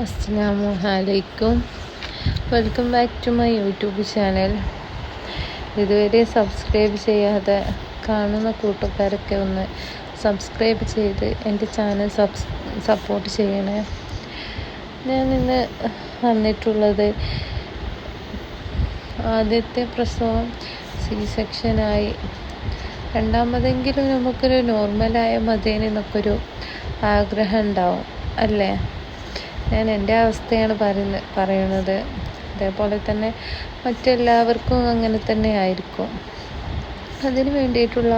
അസ്സലാമു അലൈക്കും welcome back to my YouTube channel ഇതുവരെ സബ്സ്ക്രൈബ് ചെയ്യാതെ കാണുന്ന കൂട്ടുകാരൊക്കെ ഒന്ന് സബ്സ്ക്രൈബ് ചെയ്ത് എന്റെ ചാനൽ സബ്സ് സപ്പോർട്ട് ചെയ്യണേ. ഞാൻ ഇന്ന് വന്നിട്ടുള്ളത് ആദ്യത്തെ പ്രസവം സി സെക്ഷനായി രണ്ടാമതെങ്കിലും നമുക്കൊരു നോർമലായ മതിയെന്നൊക്കെ ഒരു ആഗ്രഹം ഉണ്ടാവും അല്ലേ? ഞാൻ എന്റെ അവസ്ഥയാണ് പറയുന്നത് പറയണത്. അതേപോലെ തന്നെ മറ്റെല്ലാവർക്കും അങ്ങനെ തന്നെ ആയിരിക്കും. അതിന് വേണ്ടിയിട്ടുള്ള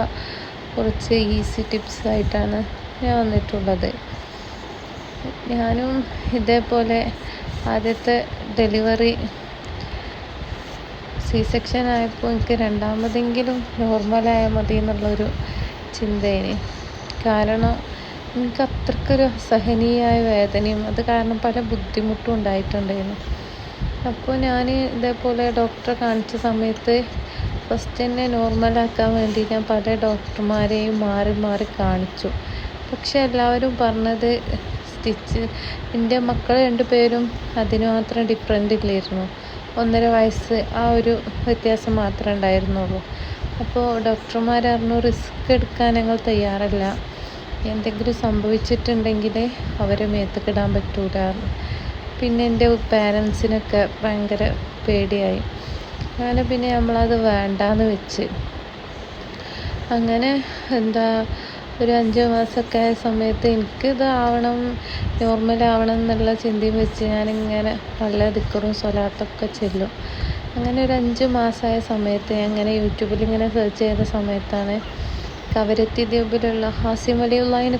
കുറച്ച് ഈസി ടിപ്സ് ആയിട്ടാണ് ഞാൻ വന്നിട്ടുള്ളത്. ഞാനും ഇതേപോലെ ആദ്യത്തെ ഡെലിവറി സി സെക്ഷൻ ആയപ്പോൾ എനിക്ക് രണ്ടാമതെങ്കിലും നോർമലായാൽ മതി എന്നുള്ളൊരു ചിന്തയിന് കാരണം എനിക്ക് അത്രക്കൊരു അസഹനീയമായ വേദനയും അത് കാരണം പല ബുദ്ധിമുട്ടും ഉണ്ടായിട്ടുണ്ടായിരുന്നു. അപ്പോൾ ഞാൻ ഇതേപോലെ ഡോക്ടറെ കാണിച്ച സമയത്ത് ഫസ്റ്റ് തന്നെ നോർമലാക്കാൻ വേണ്ടി ഞാൻ പല ഡോക്ടർമാരെയും മാറി മാറി കാണിച്ചു. പക്ഷെ എല്ലാവരും പറഞ്ഞത് സ്റ്റിച്ച് എന്റെ മക്കൾ രണ്ടുപേരും അതിന് മാത്രം ഡിഫറെന്റ് ഇല്ലായിരുന്നു. ഒന്നര വയസ്സ് ആ ഒരു വ്യത്യാസം മാത്രമേ ഉണ്ടായിരുന്നുള്ളൂ. അപ്പോൾ ഡോക്ടർമാർ പറഞ്ഞു റിസ്ക് എടുക്കാൻ ഞങ്ങൾ തയ്യാറല്ല. എന്തെങ്കിലും സംഭവിച്ചിട്ടുണ്ടെങ്കിൽ അവരെ മേത്തേക്കിടാൻ പറ്റൂല. പിന്നെ എന്റെ പാരൻസിനൊക്കെ ഭയങ്കര പേടിയായി. അങ്ങനെ പിന്നെ നമ്മളത് വേണ്ടാന്ന് വെച്ച്. അങ്ങനെ എന്താ ഒരു അഞ്ച് മാസമൊക്കെ ആയ സമയത്ത് എനിക്കിത് ആവണം നോർമൽ ആവണം എന്നുള്ള ചിന്തയും വെച്ച് ഞാനിങ്ങനെ നല്ല ദിക്കറും സ്വലാത്തൊക്കെ ചെല്ലും. അങ്ങനെ ഒരു അഞ്ച് മാസമായ സമയത്ത് ഞാൻ ഇങ്ങനെ യൂട്യൂബിൽ ഇങ്ങനെ സെർച്ച് ചെയ്ത സമയത്താണ് കവരത്തി ദ്വീപിലുള്ള ഹാസിം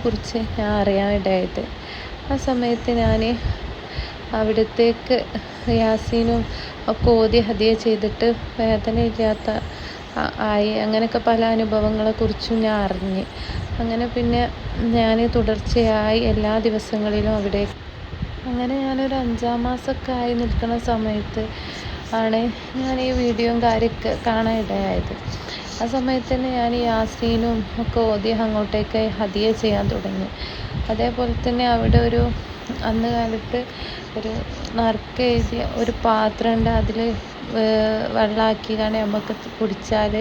കുറിച്ച് ഞാൻ അറിയാൻ ഇടയായത്. ആ സമയത്ത് ഞാൻ അവിടത്തേക്ക് യാസീനും ഒക്കെ ഓതി ഹതിയ ചെയ്തിട്ട് വേദനയില്ലാത്ത ആയി. അങ്ങനെയൊക്കെ പല അനുഭവങ്ങളെക്കുറിച്ചും ഞാൻ അറിഞ്ഞ്. അങ്ങനെ പിന്നെ ഞാൻ തുടർച്ചയായി എല്ലാ ദിവസങ്ങളിലും അവിടെ അങ്ങനെ ഞാനൊരു അഞ്ചാം മാസമൊക്കെ ആയി നിൽക്കുന്ന സമയത്ത് ആണ് ഞാൻ ഈ വീഡിയോയും കാര്യമൊക്കെ കാണാൻ ഇടയായത്. ആ സമയത്ത് തന്നെ ഞാൻ യാസീനും ഒക്കെ ഓതി അങ്ങോട്ടേക്ക് ഹദിയ ചെയ്യാൻ തുടങ്ങി. അതേപോലെ തന്നെ അവിടെ ഒരു അന്ന് കാലത്ത് ഒരു നറുക്ക് എഴുതിയ ഒരു പാത്രമുണ്ട് അതിൽ വെള്ളമാക്കിയാണ് നമുക്ക് കുടിച്ചാൽ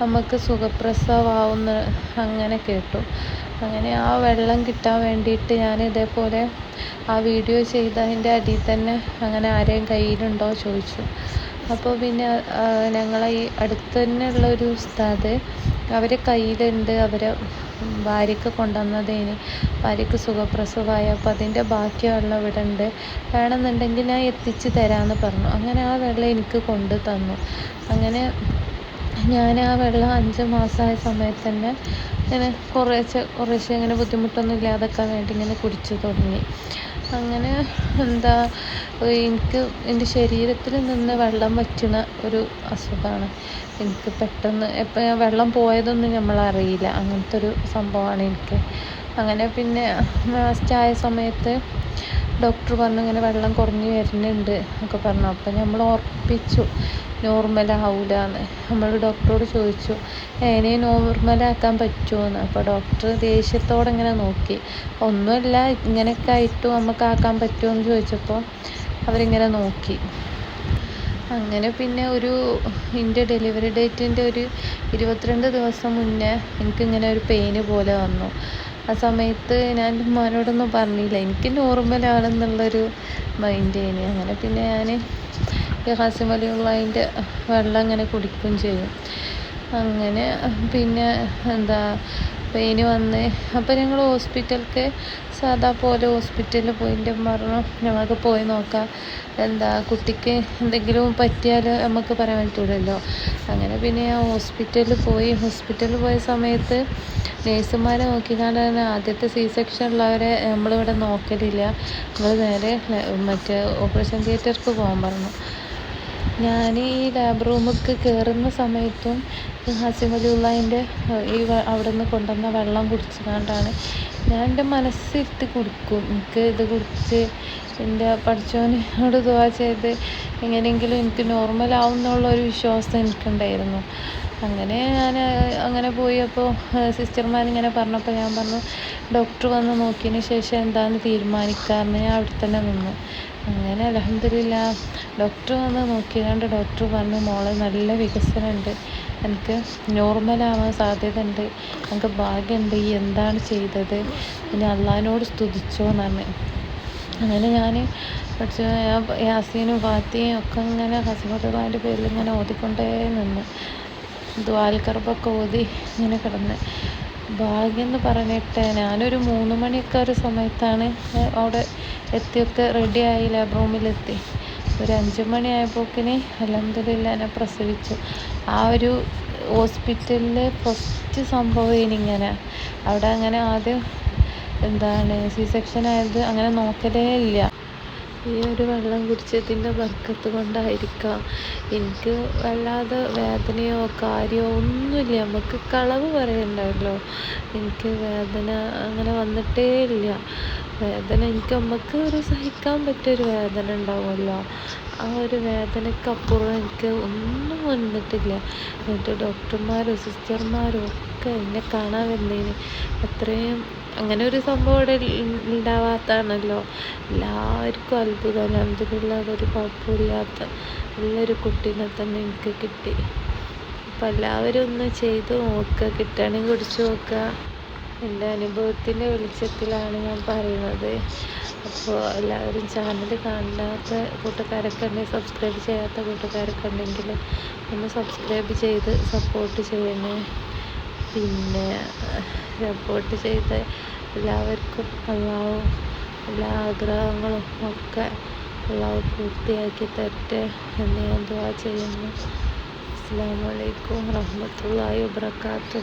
നമുക്ക് സുഖപ്രസവമാവുന്ന അങ്ങനെ കേട്ടു. അങ്ങനെ ആ വെള്ളം കിട്ടാൻ വേണ്ടിയിട്ട് ഞാൻ ഇതേപോലെ ആ വീഡിയോ ചെയ്തതിന്റെ അടിയിൽ തന്നെ അങ്ങനെ ആരെയും കയ്യിലുണ്ടോ ചോദിച്ചു. അപ്പോൾ പിന്നെ ഞങ്ങളെ ഈ അടുത്ത് തന്നെ ഉള്ള ഒരു ഉസ്താദ് അവരെ കയ്യിലുണ്ട് അവരെ ഭാര്യയ്ക്ക് കൊണ്ടുവന്നതേന് ഭാര്യയ്ക്ക് സുഖപ്രസവമായി അപ്പോൾ അതിന്റെ ബാക്കി വെള്ളം ഇവിടെ ഉണ്ട് വേണമെന്നുണ്ടെങ്കിൽ ഞാൻ എത്തിച്ച് തരാമെന്ന് പറഞ്ഞു. അങ്ങനെ ആ വെള്ളം എനിക്ക് കൊണ്ടു തന്നു. അങ്ങനെ ഞാൻ ആ വെള്ളം അഞ്ച് മാസമായ സമയത്ത് തന്നെ ഇങ്ങനെ കുറേശ്ശെ കുറേശ്ശെ ഇങ്ങനെ ബുദ്ധിമുട്ടൊന്നും ഇല്ലാതാക്കാൻ വേണ്ടി ഇങ്ങനെ കുടിച്ചു തുടങ്ങി. അങ്ങനെ എന്താ എനിക്ക് എന്റെ ശരീരത്തിൽ നിന്ന് വെള്ളം വറ്റുന്ന ഒരു അസുഖമാണ്. എനിക്ക് പെട്ടെന്ന് എപ്പോൾ വെള്ളം പോയതൊന്നും നമ്മൾ അറിയില്ല. അങ്ങനത്തെ ഒരു സംഭവമാണ് എനിക്ക്. അങ്ങനെ പിന്നെ ലാസ്റ്റ് ആയ സമയത്ത് ഡോക്ടർ പറഞ്ഞു ഇങ്ങനെ വെള്ളം കുറഞ്ഞു വരുന്നുണ്ട് എന്നൊക്കെ പറഞ്ഞു. അപ്പം നമ്മൾ ഉറപ്പിച്ചു നോർമൽ എന്ന് നമ്മൾ ഡോക്ടറോട് ചോദിച്ചു എങ്ങനെ നോർമലാക്കാൻ പറ്റുമോ എന്ന് അപ്പോൾ ഡോക്ടർ ദേഷ്യത്തോടെ ഇങ്ങനെ നോക്കി. ഒന്നുമില്ല ഇങ്ങനെയൊക്കെ ആയിട്ട് നമുക്ക് ആക്കാൻ പറ്റുമോ എന്ന് ചോദിച്ചപ്പോൾ അവരിങ്ങനെ നോക്കി. അങ്ങനെ പിന്നെ ഒരു എന്റെ ഡെലിവറി ഡേറ്റിന്റെ ഒരു ഇരുപത്തിരണ്ട് ദിവസം മുന്നേ എനിക്കിങ്ങനെ ഒരു പെയിന് പോലെ വന്നു. ആ സമയത്ത് ഞാൻ ഉമ്മാനോടൊന്നും പറഞ്ഞില്ല. എനിക്ക് നോർമലാണെന്നുള്ളൊരു മൈൻഡേന് അങ്ങനെ പിന്നെ ഞാൻ ഈ ഹാസിം അലിയുള്ളതിന്റെ വെള്ളം ഇങ്ങനെ കുടിക്കുകയും ചെയ്യും അങ്ങനെ പിന്നെ എന്താ പെയിന് വന്ന് അപ്പോൾ ഞങ്ങൾ ഹോസ്പിറ്റലിലേക്ക് സാധാ പോലെ ഹോസ്പിറ്റലിൽ പോയിട്ട് പറഞ്ഞു ഞങ്ങൾക്ക് പോയി നോക്കാം. എന്താ കുട്ടിക്ക് എന്തെങ്കിലും പറ്റിയാൽ നമുക്ക് പറയാൻ പറ്റൂലല്ലോ. അങ്ങനെ പിന്നെ ഞാൻ ഹോസ്പിറ്റലിൽ പോയി ഹോസ്പിറ്റലിൽ പോയ സമയത്ത് നേഴ്സുമാരെ നോക്കിക്കാണ്ട് ആദ്യത്തെ സി സെക്ഷൻ സെക്ഷനുള്ളവരെ നമ്മളിവിടെ നോക്കലില്ല. നമ്മൾ നേരെ മറ്റേ ഓപ്പറേഷൻ തിയേറ്റർക്ക് പോകാൻ പറഞ്ഞു. ഞാൻ ഈ ലാബ് റൂമിലേക്ക് കയറുന്ന സമയത്തും ഹാസിം അലിയുള്ളതിന്റെ ഈ അവിടെ നിന്ന് കൊണ്ടുവന്ന വെള്ളം കുടിച്ചുകൊണ്ടാണ് ഞാൻ എന്റെ മനസ്സിരുത്തി കുടിക്കും. എനിക്ക് ഇത് കുടിച്ച് എന്റെ പഠിച്ചവനോട് ദുവാ ചെയ്ത് എങ്ങനെയെങ്കിലും എനിക്ക് നോർമൽ ആവും എന്നുള്ളൊരു വിശ്വാസം എനിക്കുണ്ടായിരുന്നു. അങ്ങനെ ഞാൻ അങ്ങനെ പോയി അപ്പോൾ സിസ്റ്റർമാർ ഇങ്ങനെ പറഞ്ഞപ്പോൾ ഞാൻ പറഞ്ഞു ഡോക്ടർ വന്ന് നോക്കിയതിന് ശേഷം എന്താണെന്ന് തീരുമാനിക്കാമെന്ന് ഞാൻ അവിടെ തന്നെ നിന്നു. അങ്ങനെ അലഹമില്ല ഡോക്ടർ വന്ന് നോക്കിയതുകൊണ്ട് ഡോക്ടർ പറഞ്ഞു മോളെ നല്ല വികസനമുണ്ട് എനിക്ക് നോർമലാവാൻ സാധ്യത ഉണ്ട് എനിക്ക് ഭാഗ്യമുണ്ട് ഈ എന്താണ് ചെയ്തത്. പിന്നെ അള്ളഹാനോട് സ്തുതിച്ചോ എന്നാണ് അങ്ങനെ ഞാൻ പഠിച്ച യാസീനും ഫാത്തിയും ഒക്കെ ഇങ്ങനെ ഹസ്ബുദ്ദാന്റെ പേരിൽ ഇങ്ങനെ ഓതിക്കൊണ്ടേ നിന്ന്. ദ്വാൽക്കറപ്പൊക്കെ ഓതി ഇങ്ങനെ കിടന്ന്. ഭാഗ്യം എന്ന് പറഞ്ഞിട്ട് ഞാനൊരു മൂന്ന് മണിയൊക്കെ ഒരു സമയത്താണ് അവിടെ എത്തിയൊക്കെ റെഡിയായി ലാബ് റൂമിലെത്തി ഒരു അഞ്ച് മണി ആയപ്പോക്കിന് അലഹമില്ല എന്നെ പ്രസവിച്ചു. ആ ഒരു ഹോസ്പിറ്റലിലെ ഫസ്റ്റ് സംഭവം ഇനിങ്ങനെ അവിടെ അങ്ങനെ ആദ്യം എന്താണ് സി സെക്ഷൻ ആയത് അങ്ങനെ നോക്കലേ ഇല്ല. ഈ ഒരു വെള്ളം കുടിച്ചതിന്റെ ബർക്കത്ത് കൊണ്ടായിരിക്കാം. എനിക്ക് വല്ലാതെ വേദനയോ കാര്യമോ ഒന്നുമില്ല. നമുക്ക് കളവ് പറയണ്ടല്ലോ എനിക്ക് വേദന അങ്ങനെ വന്നിട്ടേ ഇല്ല. വേദന എനിക്ക് നമുക്ക് ഒരു സഹിക്കാൻ പറ്റിയൊരു വേദന ഉണ്ടാവുമല്ലോ. ആ ഒരു വേദനക്കപ്പുറം എനിക്ക് ഒന്നും വന്നിട്ടില്ല. എന്നിട്ട് ഡോക്ടർമാരും സിസ്റ്റർമാരും ഒക്കെ എന്നെ കാണാൻ വരുന്നതിന് അത്രയും അങ്ങനെ ഒരു സംഭവം ഇവിടെ ഉണ്ടാവാത്തതാണല്ലോ എല്ലാവർക്കും അത്ഭുതം അലഹമില്ല ഒരു കുഴപ്പമില്ലാത്ത നല്ലൊരു കുട്ടീനെ തന്നെ എനിക്ക് കിട്ടി. അപ്പം എല്ലാവരും ഒന്ന് ചെയ്ത് നോക്കുക കിട്ടുകയാണെങ്കിൽ കുടിച്ച് നോക്കുക എന്റെ അനുഭവത്തിന്റെ വെളിച്ചത്തിലാണ് ഞാൻ പറയുന്നത്. അപ്പോൾ എല്ലാവരും ചാനൽ കാണാത്ത കൂട്ടുകാരൊക്കെ ഉണ്ടെങ്കിൽ സബ്സ്ക്രൈബ് ചെയ്യാത്ത കൂട്ടുകാരൊക്കെ ഉണ്ടെങ്കിൽ ഒന്ന് സബ്സ്ക്രൈബ് ചെയ്ത് സപ്പോർട്ട് ചെയ്യണേ. പിന്നെ സപ്പോർട്ട് ചെയ്ത എല്ലാവർക്കും അള്ളാഹു എല്ലാ ആഗ്രഹങ്ങളും ഒക്കെ അള്ളാഹു പൂർത്തിയാക്കി തരട്ടെ എന്ന് ഞാൻ ദുആ ചെയ്യുന്നു. അസ്സാം വലൈക്കും വറഹ്മത്തുള്ളാഹി വാബർക്കാത്തു